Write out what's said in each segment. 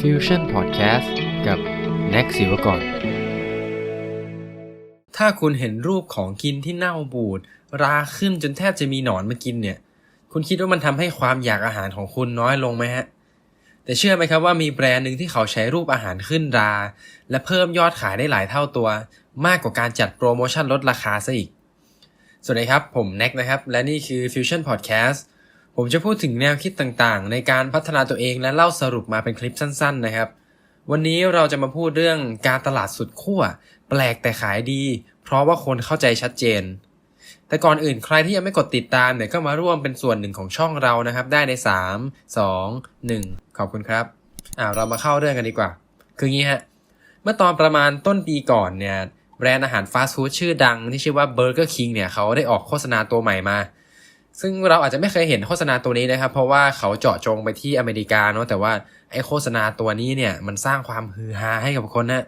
Fusion Podcast กับ n a กศิวกร ถ้าคุณเห็นรูปของกินที่เน่าบูด ราขึ้นจนแทบจะมีหนอนมากินเนี่ย คุณคิดว่ามันทำให้ความอยากอาหารของคุณน้อยลงไหมฮะ แต่เชื่อไหมครับว่ามีแบรนด์หนึ่งที่เขาใช้รูปอาหารขึ้นรา และเพิ่มยอดขายได้หลายเท่าตัว มากกว่าการจัดโปรโมชั่นลดราคาซะอีก สวัสดีครับ ผมแน็กนะครับ และนี่คือ Fusion Podcast ผมจะพูดถึงแนวคิดต่างๆ ในการพัฒนาตัวเองและเล่าสรุปมาเป็นคลิปสั้น ๆ นะครับ วันนี้เราจะมาพูดเรื่องการตลาดสุดขั้วแปลกแต่ขายดี เพราะว่าคนเข้าใจชัดเจน แต่ก่อนอื่นใครที่ยังไม่กดติดตามเนี่ยก็มาร่วมเป็นส่วนหนึ่งของช่องเรานะครับ ได้ใน 3 2 1 ขอบคุณครับอ่าเรามาเข้าเรื่องกันดีกว่า คืองี้ฮะเมื่อตอนประมาณต้นปีก่อนเนี่ยแบรนด์อาหารฟาสต์ฟู้ดชื่อดังที่ชื่อว่า Burger King เนี่ยเขาได้ออกโฆษณาตัวใหม่มา ซึ่งเราอาจจะไม่เคยเห็นโฆษณาตัวนี้นะครับ เพราะว่าเขาเจาะจงไปที่อเมริกาเนาะแต่ว่าไอโฆษณาตัวนี้เนี่ยมันสร้างความฮือฮาให้กับคนนะ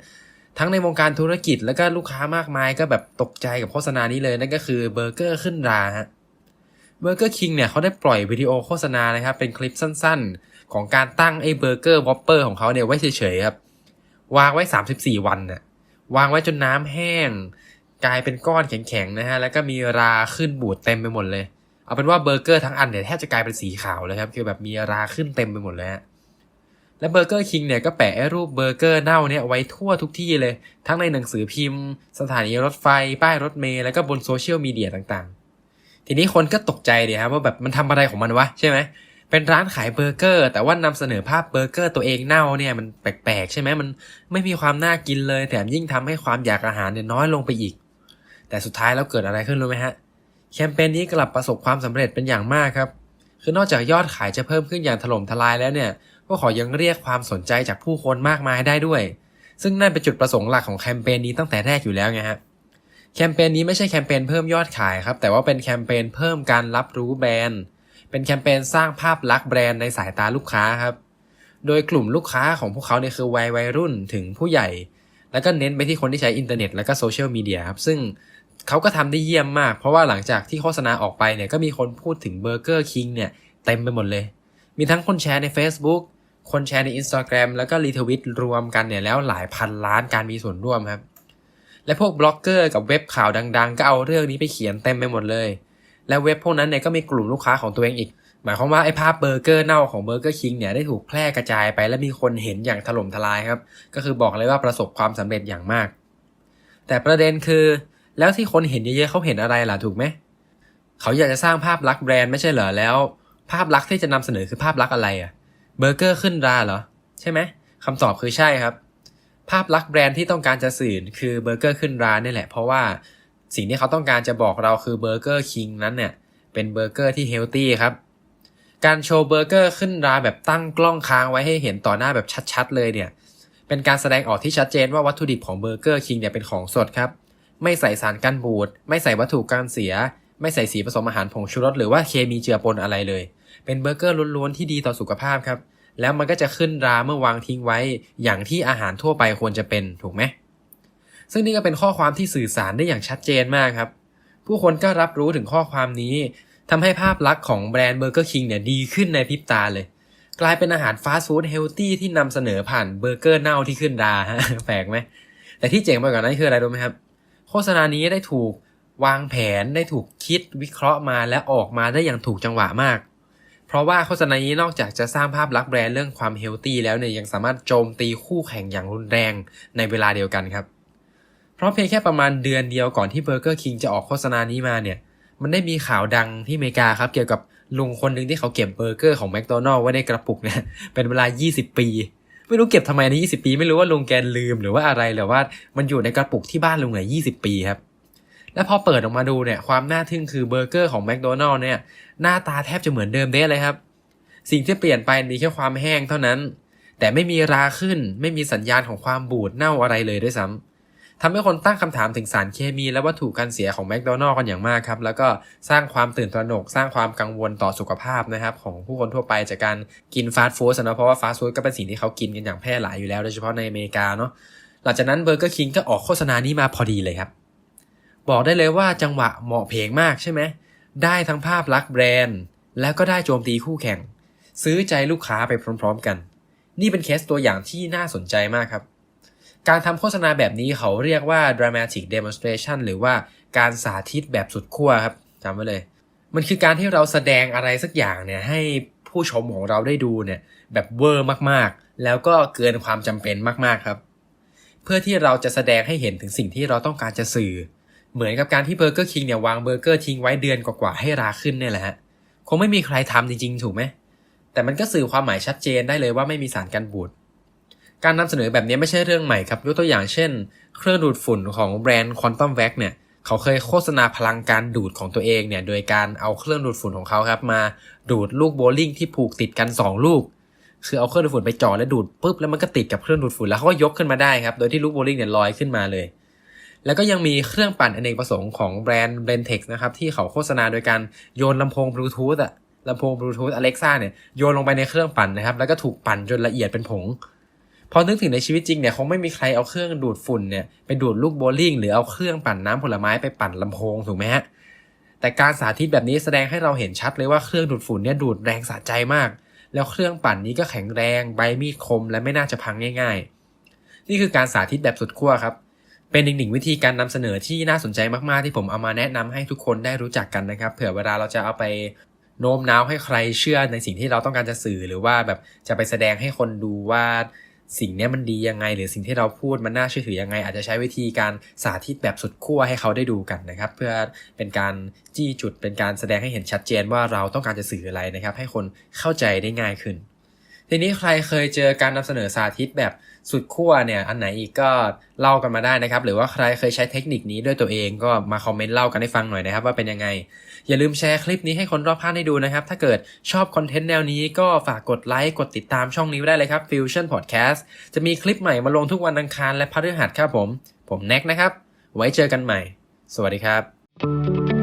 ทั้งในวงการธุรกิจแล้วก็ลูกค้ามากมายก็แบบตกใจกับโฆษณานี้เลยนั่นก็คือเบอร์เกอร์ขึ้นราฮะเบอร์เกอร์คิงเนี่ยเขาได้ปล่อยวิดีโอโฆษณานะครับเป็นคลิปสั้นๆ ของการตั้งไอ้เบอร์เกอร์วอปเปอร์ของเขาเนี่ยไว้เฉยๆครับวางไว้ 34 วันน่ะวางไว้จนน้ำแห้ง กลายเป็นก้อนแข็งๆนะฮะแล้วก็มีราขึ้นบูดเต็มไปหมดเลย เอาเป็นว่าเบอร์เกอร์ทั้งอันเนี่ยแทบจะกลายเป็นสีขาวเลยครับ คือแบบมีราขึ้นเต็มไปหมดเลยฮะและเบอร์เกอร์คิงเนี่ยก็แปะรูปเบอร์เกอร์เน่าเนี่ยไว้ทั่วทุกที่เลย ทั้งในหนังสือพิมพ์ สถานีรถไฟ ป้ายรถเมล์แล้วก็บนโซเชียลมีเดียต่างๆ ทีนี้คนก็ตกใจเดียครับว่าแบบมันทำอะไรของมันวะใช่ไหมเป็นร้านขายเบอร์เกอร์ แต่ว่านำเสนอภาพเบอร์เกอร์ตัวเองเน่าเนี่ยมันแปลกๆ ใช่ไหมมันไม่มีความน่ากินเลย แถมยิ่งทำให้ความอยากอาหารเนี่ยน้อยลงไปอีก แต่สุดท้ายแล้วเกิดอะไรขึ้นรู้ไหมฮะ แคมเปญนี้กลับประสบความสำเร็จเป็นอย่างมากครับ คือนอกจากยอดขายจะเพิ่มขึ้นอย่างถล่มทลายแล้วเนี่ยก็ขอยังเรียกความสนใจจากผู้คนมากมายได้ด้วย ซึ่งนั่นเป็นจุดประสงค์หลักของแคมเปญนี้ตั้งแต่แรกอยู่แล้วไงฮะ แคมเปญนี้ไม่ใช่แคมเปญเพิ่มยอดขายครับ แต่ว่าเป็นแคมเปญเพิ่มการรับรู้แบรนด์ เป็นแคมเปญสร้างภาพลักษณ์แบรนด์ในสายตาลูกค้าครับ โดยกลุ่มลูกค้าของพวกเขาเนี่ยคือวัยวัยรุ่นถึงผู้ใหญ่ แล้วก็เน้นไปที่คนที่ใช้อินเทอร์เน็ต และก็โซเชียลมีเดียครับ ซึ่ง เขาก็ทำได้เยี่ยมมาก เพราะว่าหลังจากที่โฆษณาออกไปเนี่ยก็มีคนพูดถึงเบอร์เกอร์คิงเนี่ยเต็มไปหมดเลย มีทั้งคนแชร์ใน Facebook คนแชร์ใน Instagram แล้วก็รีทวิตรวมกันเนี่ยแล้วหลายพันล้านการมีส่วนร่วมครับ และพวกบล็อกเกอร์กับเว็บข่าวดัง ๆ ก็เอาเรื่องนี้ไปเขียนเต็มไปหมดเลย และเว็บพวกนั้นเนี่ยก็มีกลุ่มลูกค้าของตัวเองอีก หมายความว่าไอ้ภาพเบอร์เกอร์เน่าของเบอร์เกอร์คิงเนี่ยได้ถูกแพร่กระจายไป และมีคนเห็นอย่างถล่มทลายครับ ก็คือบอกเลยว่าประสบความสำเร็จอย่างมาก แต่ประเด็นคือ แล้วที่คนเห็นเยอะๆเขาเห็นอะไรล่ะถูกไหมเขาอยากจะสร้างภาพลักษณ์แบรนด์ไม่ใช่เหรอแล้ว ภาพลักษณ์ที่จะนำเสนอคือภาพลักษณ์อะไรอะเบอร์เกอร์ขึ้นราเหรอใช่ไหมคำตอบคือใช่ครับ ภาพลักษณ์แบรนด์ที่ต้องการจะสื่อคือเบอร์เกอร์ขึ้นรานี่แหละ เพราะว่าสิ่งที่เขาต้องการจะบอกเราคือเบอร์เกอร์คิงนั้นเนี่ยเป็นเบอร์เกอร์ที่เฮลตี้ครับการโชว์เบอร์เกอร์ขึ้นราแบบตั้งกล้องค้างไว้ให้เห็นต่อหน้าแบบชัดๆเลยเนี่ย เป็นการแสดงออกที่ชัดเจนว่าวัตถุดิบของเบอร์เกอร์คิงเนี่ยเป็นของสดครับ ไม่ใส่สารกันบูด ไม่ใส่วัตถุกันเสีย ไม่ใส่สีผสมอาหารผงชูรสหรือว่าเคมีเจือปนอะไรเลย เป็นเบอร์เกอร์ล้วนๆที่ดีต่อสุขภาพครับ แล้วมันก็จะขึ้นราเมื่อวางทิ้งไว้ อย่างที่อาหารทั่วไปควรจะเป็นถูกไหมซึ่งนี่ก็เป็นข้อความที่สื่อสารได้อย่างชัดเจนมากครับ ผู้คนก็รับรู้ถึงข้อความนี้ทำให้ภาพลักษณ์ของแบรนด์เบอร์เกอร์คิงเนี่ยดีขึ้นในพริบตาเลย กลายเป็นอาหารฟาสต์ฟู้ดเฮลตี้ที่นำเสนอผ่านเบอร์เกอร์เน่าที่ขึ้นราฮะแปลกไหมแต่ที่เจ๋งไปกว่านั้นคืออะไรรู้ไหมครับ ฆษณานี้ได้ถูกวางแผนได้ถูกคิดวิเคราะห์มาและออกมาได้อย่างถูกจังหวะมาก เพราะว่าโฆษณานี้นอกจากจะสร้างภาพลักษณ์แบรนด์เรื่องความเฮลตี้แล้วเนี่ยยังสามารถโจมตีคู่แข่งอย่างรุนแรงในเวลาเดียวกันครับ เพราะเพียงแค่ประมาณเดือนเดียวก่อนที่เบอร์เกอร์คิงจะออกโฆษณานี้มาเนี่ย มันได้มีข่าวดังที่อเมริกาครับเกี่ยวกับลุงคนหนึ่งที่เขาเก็บเบอร์เกอร์ของแมคโดนัลล์ไว้ในกระปุกเนี่ยเป็นเวลา 20 ปี ไม่รู้เก็บทำไมใน 20 ปี ไม่รู้ว่าลุงแกลืมหรือว่าอะไรหรือว่ามันอยู่ในกระปุกที่บ้านลุงเนี่ย20ปีครับ แล้วพอเปิดออกมาดูเนี่ยความน่าทึ่งคือเบอร์เกอร์ของแมคโดนัลล์เนี่ยหน้าตาแทบจะเหมือนเดิมเด้เลยครับ สิ่งที่เปลี่ยนไปมีแค่ความแห้งเท่านั้น แต่ไม่มีราขึ้น ไม่มีสัญญาณของความบูดเน่าอะไรเลยด้วยซ้ำ ทำให้คนตั้งคำถามถึงสารเคมี และวัตถุกันเสียของแมคโดนัลล์กันอย่างมากครับ แล้วก็สร้างความตื่นตระหนก สร้างความกังวลต่อสุขภาพนะครับของผู้คนทั่วไปจากการกินฟาสต์ฟู้ดนะเพราะว่าฟาสต์ฟู้ดก็เป็นสิ่งที่เขากินกันอย่างแพร่หลายอยู่แล้วโดยเฉพาะในอเมริกาเนาะหลังจากนั้นเบอร์เกอร์คิงก็ออกโฆษณานี้มาพอดีเลยครับ บอกได้เลยว่าจังหวะเหมาะเพลงมากใช่ไหมได้ทั้งภาพลักษณ์แบรนด์ แล้วก็ได้โจมตีคู่แข่ง ซื้อใจลูกค้าไปพร้อม ๆ กัน นี่เป็นเคสตัวอย่างที่น่าสนใจมากครับ การทำโฆษณาแบบนี้เขาเรียกว่า dramatic demonstration หรือว่าการสาธิตแบบสุดขั้วครับจำไว้เลย มันคือการที่เราแสดงอะไรสักอย่างเนี่ยให้ผู้ชมของเราได้ดูเนี่ยแบบเวอร์มากๆ แล้วก็เกินความจำเป็นมากๆครับ เพื่อที่เราจะแสดงให้เห็นถึงสิ่งที่เราต้องการจะสื่อ เหมือนกับการที่เบอร์เกอร์คิงเนี่ยวางเบอร์เกอร์ทิ้งไว้เดือนกว่าๆให้ราขึ้นเนี่ยแหละฮะคงไม่มีใครทำจริงๆ ถูกไหมแต่มันก็สื่อความหมายชัดเจนได้เลยว่าไม่มีสารกันบูด การนำเสนอแบบนี้ไม่ใช่เรื่องใหม่ครับ ยกตัวอย่างเช่น เครื่องดูดฝุ่นของแบรนด์ Quantum Vac เนี่ย เขาเคยโฆษณาพลังการดูดของตัวเองเนี่ย โดยการเอาเครื่องดูดฝุ่นของเขาครับ มาดูดลูกโบลิ่งที่ผูกติดกัน 2 ลูก คือเอาเครื่องดูดฝุ่นไปจ่อแล้วดูดปุ๊บแล้วมันก็ติดกับเครื่องดูดฝุ่นแล้วเขาก็ยกขึ้นมาได้ครับ โดยที่ลูกโบลิ่งเนี่ยลอยขึ้นมาเลย แล้วก็ยังมีเครื่องปั่นอเนกประสงค์ของแบรนด์ b l e n t e x นะครับที่เขาโฆษณาโดยการโยนลำโพงบลูทูธอะลำโพงบลูทูธ Alexa เนี่ยโยนลงไปในเครื่องปั่นนะครับแล้วก็ถูกปั่นจนละเอียดเป็นผง พอนึกถึงในชีวิตจริงเนี่ยคงไม่มีใครเอาเครื่องดูดฝุ่นเนี่ยไปดูดลูกโบลิ่งหรือเอาเครื่องปั่นน้ำผลไม้ไปปั่นลำโพงถูกไหมฮะแต่การสาธิตแบบนี้แสดงให้เราเห็นชัดเลยว่าเครื่องดูดฝุ่นเนี่ยดูดแรงสะใจมาก แล้วเครื่องปั่นนี้ก็แข็งแรงใบมีดคม และไม่น่าจะพังง่าย ๆ นี่คือการสาธิตแบบสุดขั้วครับ เป็นอีกหนึ่งวิธีการนำเสนอที่น่าสนใจมากๆที่ผมเอามาแนะนำให้ทุกคนได้รู้จักกันนะครับ เผื่อเวลาเราจะเอาไปโน้มน้าวให้ใครเชื่อในสิ่งที่เราต้องการจะสื่อหรือว่าแบบจะไปแสดงให้คนดูว่า สิ่งนี้มันดียังไง หรือสิ่งที่เราพูดมันน่าเชื่อถือยังไง อาจจะใช้วิธีการสาธิตแบบสุดขั้วให้เขาได้ดูกันนะครับ เพื่อเป็นการจี้จุดเป็นการแสดงให้เห็นชัดเจนว่าเราต้องการจะสื่ออะไรนะครับ ให้คนเข้าใจได้ง่ายขึ้น ทีนี้ใครเคยเจอการนำเสนอสาธิตแบบสุดขั้วเนี่ย อันไหนอีกก็เล่ากันมาได้นะครับ หรือว่าใครเคยใช้เทคนิคนี้ด้วยตัวเองก็มาคอมเมนต์เล่ากันให้ฟังหน่อยนะครับ ว่าเป็นยังไง อย่าลืมแชร์คลิปนี้ให้คนรอบข้างได้ดูนะครับ ถ้าเกิดชอบคอนเทนต์แนวนี้ก็ฝากกดไลค์กดติดตามช่องนี้ไว้ได้เลยครับ Fusion Podcast จะมีคลิปใหม่มาลงทุกวันอังคารและพฤหัสครับผม ผมแน็กนะครับ ไว้เจอกันใหม่ สวัสดีครับ